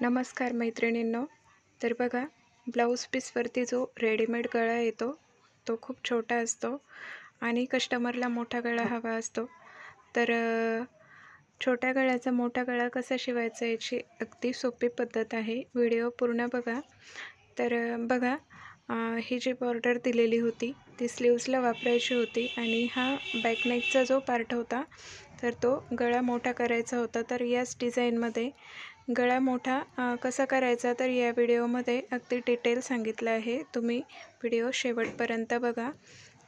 नमस्कार मैत्रिणींनो. तर बघा ब्लाऊज पीसवरती जो रेडीमेड गळा येतो तो खूप छोटा असतो आणि कस्टमरला मोठा गळा हवा असतो. तर छोट्या गळ्याचा मोठा गळा कसा शिवायचा याची अगदी सोपी पद्धत आहे. व्हिडिओ पूर्ण बघा. तर बघा ही जी बॉर्डर दिलेली होती ती स्लीव्सला वापरायची होती आणि हा बॅकनेकचा जो पार्ट होता तर तो गळा मोठा करायचा होता. तर याच डिझाईनमध्ये गळा मोठा कसा करायचा तर या व्हिडिओमध्ये अगदी डिटेल सांगितलं आहे. तुम्ही व्हिडिओ शेवटपर्यंत बघा.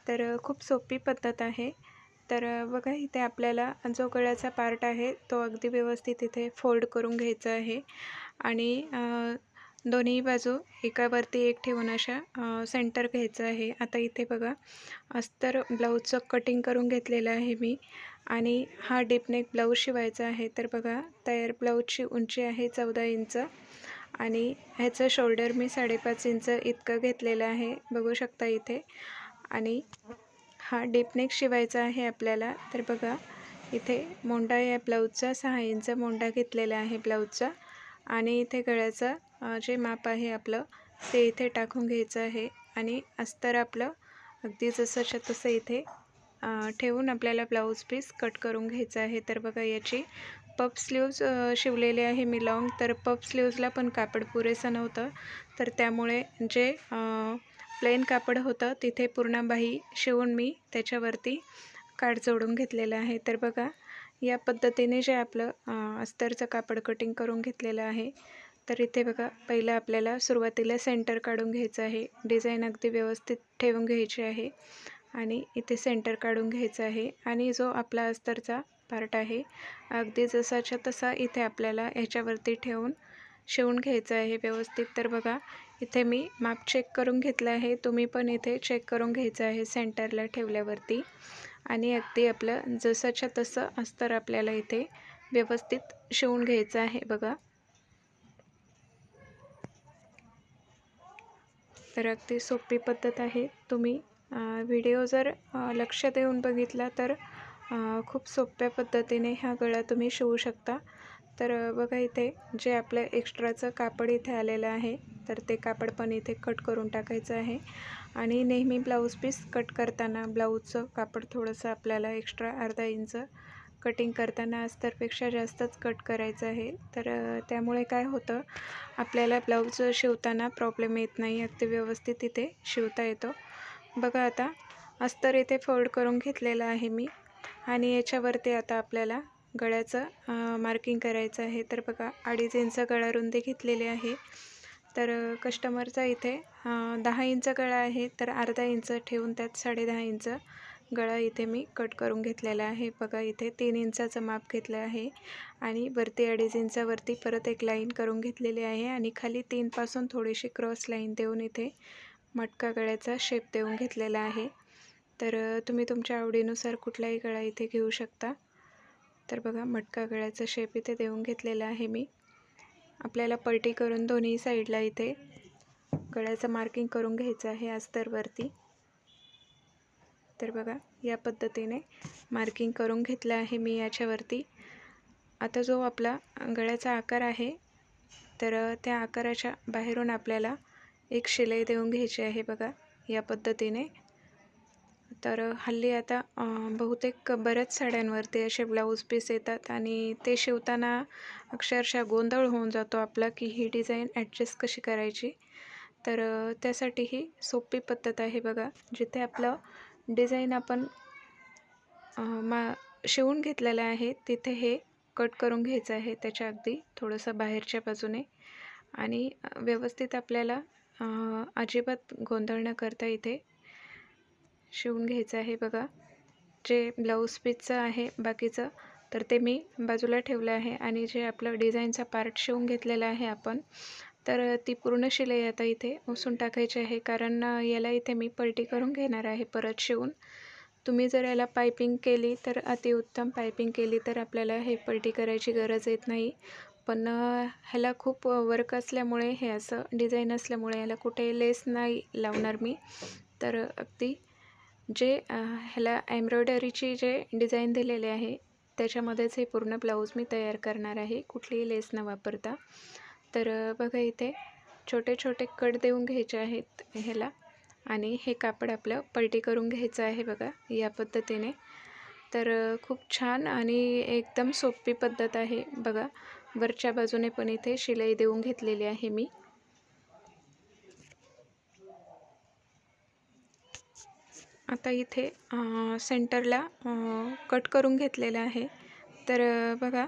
तर खूप सोपी पद्धत आहे. तर बघा इथे आपल्याला जो गळ्याचा पार्ट आहे तो अगदी व्यवस्थित इथे फोल्ड करून घ्यायचा आहे. आणि दोन्ही बाजू एकावरती एक ठेवून अशा सेंटर घ्यायचं आहे. आता इथे बघा अस्तर ब्लाऊजचं कटिंग करून घेतलेलं आहे मी. आणि हा डीपनेक ब्लाऊज शिवायचा आहे. तर बघा तयार ब्लाऊजची उंची आहे चौदा इंच आणि ह्याचं शोल्डर मी साडेपाच इंच इतकं घेतलेलं आहे. बघू शकता इथे. आणि हा डीपनेक शिवायचा आहे आपल्याला. तर बघा इथे मोंडा या ब्लाऊजचा सहा इंच मोंडा घेतलेला आहे ब्लाऊजचा. आणि इथे गळ्याचं जे माप आहे आपलं ते इथे टाकून घ्यायचं आहे. आणि अस्तर आपलं अगदी जसंच्या तसं इथे ठेवून आपल्याला ब्लाऊज पीस कट करून घ्यायचं आहे. तर बघा याची पप स्लीव्ज शिवलेले आहे मी लॉंग तर पप स्लीव्जला पण कापड पुरेसं नव्हतं. तर त्यामुळे जे प्लेन कापड होतं तिथे पूर्ण बाही शिवून मी त्याच्यावरती काठ जोडून घेतलेलं आहे. तर बघा या पद्धतीने जे आपलं अस्तरचं कापड कटिंग करून घेतलेलं आहे. तर इथे बघा पहिलं आपल्याला सुरुवातीला सेंटर काढून घ्यायचं आहे. डिझाईन अगदी व्यवस्थित ठेवून घ्यायची आहे. आणि इथे सेंटर काढून घ्यायचं आहे. आणि जो आपला अस्तरचा पार्ट आहे अगदी जसाच्या तसा इथे आपल्याला ह्याच्यावरती ठेवून शिवून घ्यायचं आहे व्यवस्थित. तर बघा इथे मी माप चेक करून घेतलं आहे. तुम्ही पण इथे चेक करून घ्यायचं आहे सेंटरला ठेवल्यावरती. आणि अगदी आपलं जसंच्या तसं अस्तर आपल्याला इथे व्यवस्थित शिवून घ्यायचं आहे बघा. तर अगदी सोपी पद्धत आहे. तुम्ही व्हिडिओ जर लक्ष देऊन बघितला तर खूप सोप्या पद्धतीने ह्या गळा तुम्ही शिवू शकता. तर बघा इथे जे आपलं एक्स्ट्राचं कापड इथे आलेलं आहे तर ते कापड पण इथे कट करून टाकायचं आहे. आणि नेहमी ब्लाऊज पीस कट करताना ब्लाऊजचं कापड थोडंसं आपल्याला एक्स्ट्रा अर्धा इंच कटिंग करताना अस्तरपेक्षा जास्तच कट करायचं आहे. तर त्यामुळे काय होतं आपल्याला ब्लाऊज शिवताना प्रॉब्लेम येत नाही. अगदी व्यवस्थित इथे शिवता येतो. बघा आता अस्तर इथे फोल्ड करून घेतलेलं आहे मी. आणि याच्यावरती आता आपल्याला गळ्याचं मार्किंग करायचं आहे. तर बघा अडीच इंच गळा रुंदी घेतलेली आहे. तर कस्टमरचा इथे दहा इंच गळा आहे. तर अर्धा इंच ठेवून त्यात साडेदहा इंच गळा इथे मी कट करून घेतलेला आहे. बघा इथे तीन इंचाचं माप घेतलं आहे. आणि वरती अडीच इंचावरती परत एक लाईन करून घेतलेली आहे. आणि खाली तीनपासून थोडीशी क्रॉस लाईन देऊन इथे मटका गळ्याचा शेप देऊन घेतलेला आहे. तर तुम्ही तुमच्या आवडीनुसार कुठलाही गळा इथे घेऊ शकता. तर बघा मटका गळ्याचा शेप इथे देऊन घेतलेला आहे मी. आपल्याला पलटी करून दोन्ही साईडला इथे गळ्याचं मार्किंग करून घ्यायचं आहे अस्तरवरती तर बघा या पद्धतीने मार्किंग करून घेतलं आहे मी याच्यावरती. आता जो आपला गळ्याचा आकार आहे तर त्या आकाराच्या बाहेरून आपल्याला एक शिलाई देऊन घ्यायची आहे बघा या पद्धतीने. तर हल्ली आता बहुतेक बऱ्याच साड्यांवरती असे ब्लाऊज पीस येतात आणि ते शिवताना अक्षरशः गोंधळ होऊन जातो आपला की ही डिझाईन ॲडजस्ट कशी करायची. तर त्यासाठी ही सोपी पद्धत आहे बघा जिथे आपलं डिझाईन आपण मा शिवून घेतलेलं आहे तिथे हे कट करून घ्यायचं आहे त्याच्या अगदी थोडंसं बाहेरच्या बाजूने. आणि व्यवस्थित आपल्याला अजिबात गोंधळ न करता इथे शिवून घ्यायचं आहे बघा. जे ब्लाऊज पीसचं आहे बाकीचं तर ते मी बाजूला ठेवलं आहे आणि जे आपलं डिझाईनचा पार्ट शिवून घेतलेला आहे आपण तर ती पूर्ण शिलाई आता इथे उसून टाकायची आहे. कारण याला इथे मी पलटी करून घेणार आहे परत शिवून. तुम्ही जर याला पायपिंग केली तर अतिउत्तम पायपिंग केली तर आपल्याला हे पलटी करायची गरज येत नाही. पण ह्याला खूप वर्क असल्यामुळे हे असं डिझाईन असल्यामुळे ह्याला कुठे लेस नाही लावणार मी. तर अगदी जे ह्याला एम्ब्रॉयडरीची जे डिझाईन दिलेले आहे त्याच्यामध्येच हे पूर्ण ब्लाऊज मी तयार करणार आहे. कुठलीही लेस न वापरता. तर बघा इथे छोटे छोटे कट देऊन घ्यायचे आहेत ह्याला आणि हे कापड आपलं पलटी करून घ्यायचं आहे बघा या पद्धतीने. तर खूप छान आणि एकदम सोपी पद्धत आहे बघा. वरच्या बाजूने पण इथे शिलाई देऊन घेतलेली आहे मी. आता इथे सेंटरला कट करून घेतलेलं आहे. तर बघा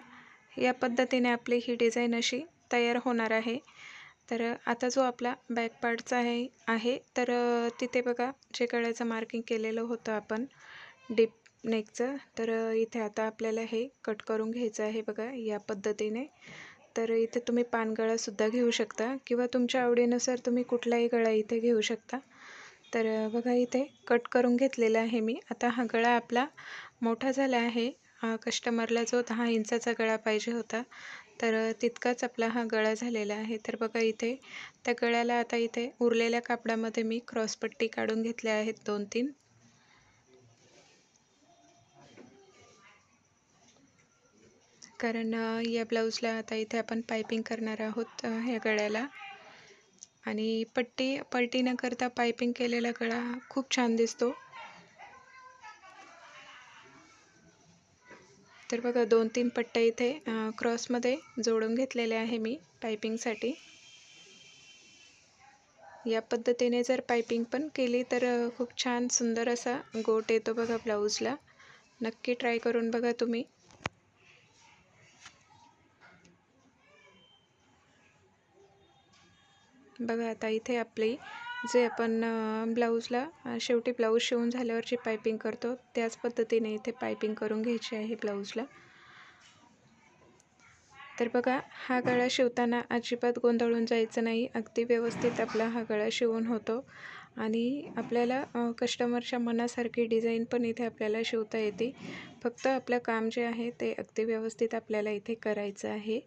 या पद्धतीने आपली ही डिझाईन अशी तयार होणार आहे. तर आता जो आपला बॅक पार्टचा आहे आहे तर तिथे बघा जे गळ्याचं मार्किंग केलेलं होतं आपण डीप नेकचं तर इथे आता आपल्याला हे कट करून घ्यायचं आहे बघा या पद्धतीने. तर इथे तुम्ही पानगळासुद्धा घेऊ शकता किंवा तुमच्या आवडीनुसार तुम्ही कुठलाही गळा इथे घेऊ शकता. तर बघा इथे कट करून घेतलेला आहे मी. आता हा गळा आपला मोठा झाला आहे. कस्टमरला जो दहा इंचाचा गळा पाहिजे होता तर तितकाच आपला हा गळा झालेला आहे. तर बघा इथे त्या गळ्याला आता इथे उरलेल्या कापडामध्ये मी क्रॉसपट्टी काढून घेतल्या आहेत दोन तीन कारण या ब्लाऊजला आता इथे आपण पायपिंग करणार आहोत ह्या गळ्याला. आणि पट्टी पलटी न करता पायपिंग केलेला गळा खूप छान दिसतो. तर बघा दोन तीन पट्ट्या इथे क्रॉसमध्ये जोडून घेतलेल्या आहे मी पायपिंगसाठी या पद्धतीने जर पायपिंग पण केली तर खूप छान सुंदर असा गोट येतो बघा ब्लाऊजला. नक्की ट्राय करून बघा तुम्ही. बघा आता इथे आपली जे आपण ब्लाऊजला शेवटी ब्लाऊज शिवून झाल्यावर जे पायपिंग करतो त्याच पद्धतीने इथे पायपिंग करून घ्यायची आहे ब्लाऊजला. तर बघा हा गळा शिवताना अजिबात गोंधळून जायचं नाही अगदी व्यवस्थित आपला हा गळा शिवून होतो. आणि आपल्याला कस्टमरच्या मनासारखी डिझाईन पण इथे आपल्याला शिवता येते. फक्त आपलं काम जे आहे ते अगदी व्यवस्थित आपल्याला इथे करायचं आहे.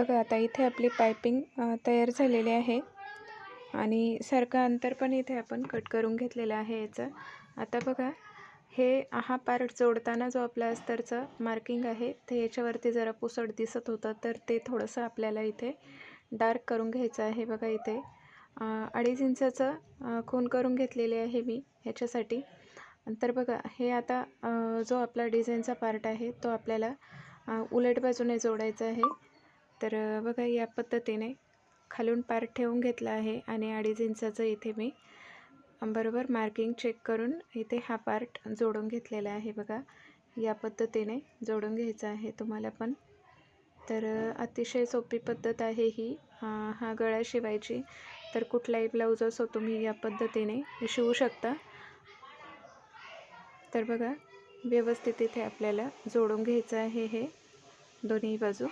बघा आता इथे आपली पायपिंग तयार झालेली आहे. आणि सारखं अंतर पण इथे आपण कट करून घेतलेलं आहे याचं. आता बघा हे हा पार्ट जोडताना जो आपला अस्तरचं मार्किंग आहे ते याच्यावरती जरा पुसट दिसत होतं तर ते थोडंसं आपल्याला इथे डार्क करून घ्यायचं आहे बघा इथे. अडीच इंचाचं खून करून घेतलेले आहे मी ह्याच्यासाठी तर बघा हे आता जो आपला डिझाईनचा पार्ट आहे तो आपल्याला उलट बाजूने जोडायचा आहे. तर बघा या पद्धतीने खालून पार्ट ठेवून घेतला आहे आणि अडीच इंचाचं इथे मी बरोबर मार्किंग चेक करून इथे हा पार्ट जोडून घेतलेला आहे बघा. या पद्धतीने जोडून घ्यायचा आहे तुम्हाला पण. तर अतिशय सोपी पद्धत आहे ही हा गळा शिवायची. तर कुठलाही ब्लाऊज असो तुम्ही या पद्धतीने शिवू शकता. तर बघा व्यवस्थित इथे आपल्याला जोडून घ्यायचं आहे हे दोन्ही बाजू.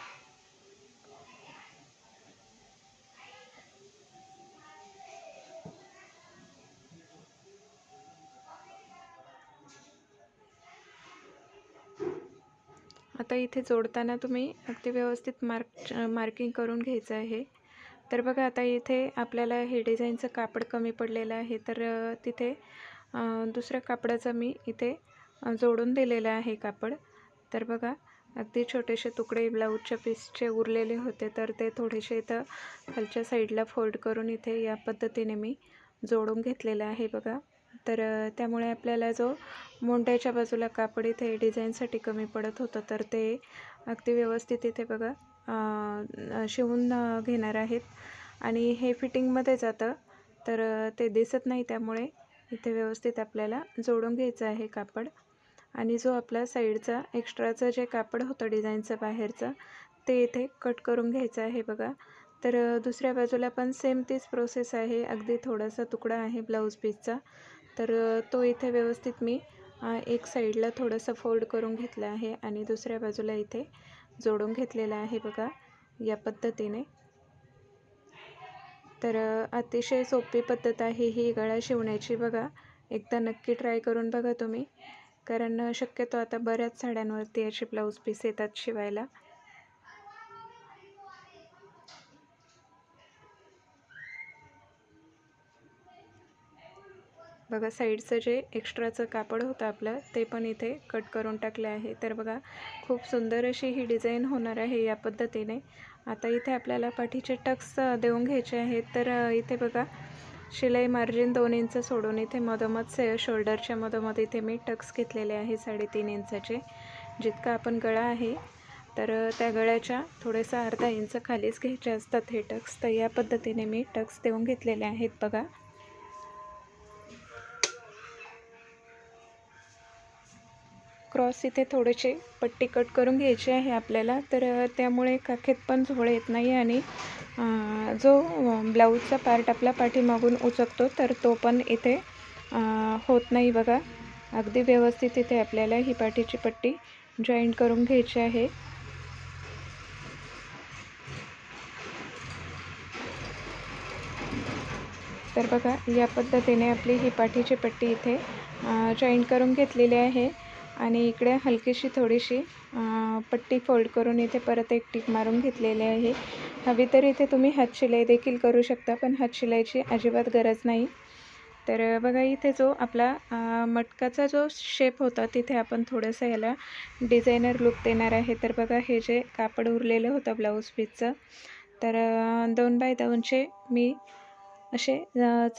आता इथे जोडताना तुम्ही अगदी व्यवस्थित मार्क मार्किंग करून घ्यायचं आहे. तर बघा आता इथे आपल्याला हे डिझाईनचं कापड कमी पडलेलं आहे. तर तिथे दुसऱ्या कापडाचं मी इथे जोडून दिलेलं आहे कापड. तर बघा अगदी छोटेसे तुकडे ब्लाऊजच्या पीसचे उरलेले होते. तर ते थोडेसे इथं खालच्या साईडला फोल्ड करून इथे या पद्धतीने मी जोडून घेतलेलं आहे बघा. तर त्यामुळे आपल्याला जो मोंड्याच्या बाजूला कापड इथे डिझाईनसाठी कमी पडत होतं तर ते अगदी व्यवस्थित इथे बघा शिवून घेणार आहेत. आणि हे फिटिंगमध्ये जातं तर ते दिसत नाही त्यामुळे इथे व्यवस्थित आपल्याला जोडून घ्यायचं आहे कापड. आणि जो आपला साईडचा एक्स्ट्राचं जे कापड होतं डिझाईनचं बाहेरचं ते इथे कट करून घ्यायचं आहे बघा. तर दुसऱ्या बाजूला पण सेम तीच प्रोसेस आहे. अगदी थोडासा तुकडा आहे ब्लाऊज पीसचा. तर तो इथे व्यवस्थित मी एक साईडला थोडंसं फोल्ड करून घेतलं आहे आणि दुसऱ्या बाजूला इथे जोडून घेतलेला आहे बघा या पद्धतीने. तर अतिशय सोपी पद्धत आहे ही गळा शिवण्याची बघा. एकदा नक्की ट्राय करून बघा तुम्ही. कारण शक्यतो आता बऱ्याच साड्यांवरती असे ब्लाऊज पीस येतात शिवायला. बघा साईडचं जे एक्स्ट्राचं कापड होतं आपलं ते पण इथे कट करून टाकले आहे. तर बघा खूप सुंदर अशी ही डिझाईन होणार आहे या पद्धतीने. आता इथे आपल्याला पाठीचे टक्स देऊन घ्यायचे आहेत. तर इथे बघा शिलाई मार्जिन दोन इंच सोडून इथे मधोमध से शोल्डरच्या मधोमध इथे मी टक्स घेतलेले आहे साडेतीन इंचाचे जितका आपण गळा आहे. तर त्या गळ्याच्या थोडेसा अर्धा इंच खालीच घ्यायचे असतात हे टक्स. तर या पद्धतीने मी टक्स देऊन घेतलेले आहेत बघा. क्रॉस इथे थोडेसे पट्टी कट करून घ्यायची आहे आपल्याला. तर त्यामुळे काखेत पण झोळ येत नाही आणि जो ब्लाऊजचा पार्ट आपला पाठीमागून उचकतो तर तो पण इथे होत नाही बघा. अगदी व्यवस्थित इथे आपल्याला ही पाठीची पट्टी जॉईंट करून घ्यायची आहे. तर बघा या पद्धतीने आपली ही पाठीची पट्टी इथे जॉईंट करून घेतलेली आहे. आणि इकडे हलकीशी थोडीशी पट्टी फोल्ड करून इथे परत एक टीप मारून घेतलेली आहे. हवी तर इथे तुम्ही हातशिलाई देखील करू शकता पण हातशिलाईची अजिबात गरज नाही. तर बघा इथे जो आपला मटकाचा जो शेप होता तिथे आपण थोडंसं याला डिझायनर लुक देणार आहे. तर बघा हे जे कापड उरलेलं होतं ब्लाऊज पीसचं तर दोन बाय दोनशे मी असे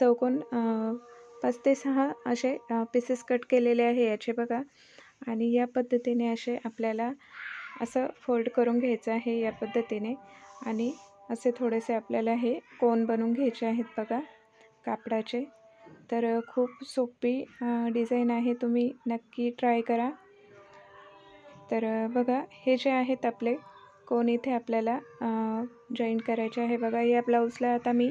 चौकोन पाच ते सहा असे पीसेस कट केलेले आहे. याचे बघा आणि या पद्धतीने असे आपल्याला असं फोल्ड करून घ्यायचं आहे या पद्धतीने. आणि असे थोडेसे आपल्याला हे कोन बनवून घ्यायचे आहेत बघा कापडाचे. तर खूप सोपी डिझाईन आहे तुम्ही नक्की ट्राय करा. तर बघा हे जे आहेत आपले कोन इथे आपल्याला जॉईन करायचे आहे. बघा या ब्लाऊजला आता मी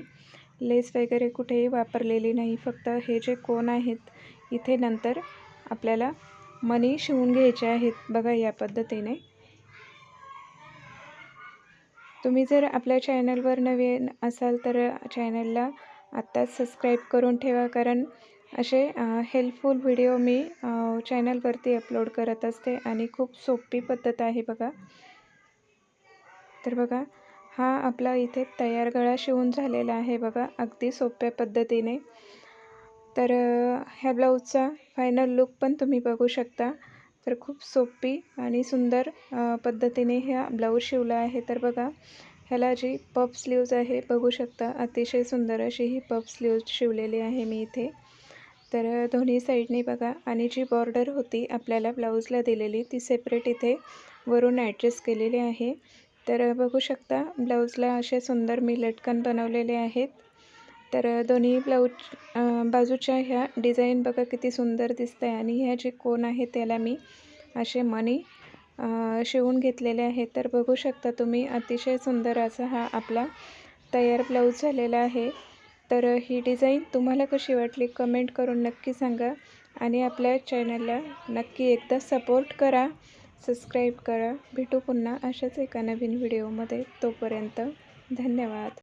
लेस वगैरे कुठेही वापरलेली नाही. फक्त हे जे कोन आहेत इथे नंतर आपल्याला मनी शिवून घ्यायचे आहेत बघा या पद्धतीने. तुम्ही जर आपल्या चॅनलवर नवीन असाल तर चॅनलला आत्ताच सबस्क्राईब करून ठेवा कारण असे हेल्पफुल व्हिडिओ मी चॅनलवरती अपलोड करत असते आणि खूप सोपी पद्धत आहे बघा. तर बघा हा आपला इथे तयार गळा शिवून झालेला आहे बघा अगदी सोप्या पद्धतीने. तर ह्या ब्लाऊजचा फायनल लुक पण तुम्ही बघू शकता. तर खूप सोपी आणि सुंदर पद्धतीने ह्या ब्लाऊज शिवला आहे. तर बघा ह्याला जी पफ स्लीव्ज आहे बघू शकता. अतिशय सुंदर अशी ही पफ स्लीव्ज शिवलेली आहे मी इथे. तर दोन्ही साईडने बघा. आणि जी बॉर्डर होती आपल्याला ब्लाऊजला दिलेली ती सेपरेट इथे वरून ॲडजस्ट केलेली आहे. तर बघू शकता ब्लाऊजला असे सुंदर मी लटकन बनवलेले आहेत. तर दोन्ही ब्लाऊज बाजूच्या ह्या डिझाईन बघा किती सुंदर दिसत आहे आणि ह्या जे कोण आहे त्याला मी असे मनी शिवून घेतलेले आहे. तर बघू शकता तुम्ही अतिशय सुंदर असा हा आपला तयार ब्लाऊज झालेला आहे. तर ही डिझाईन तुम्हाला कशी वाटली कमेंट करून नक्की सांगा आणि आपल्या चॅनलला नक्की एकदा सपोर्ट करा सबस्क्राईब करा. भेटू पुन्हा अशाच एका नवीन व्हिडिओमध्ये. तोपर्यंत धन्यवाद.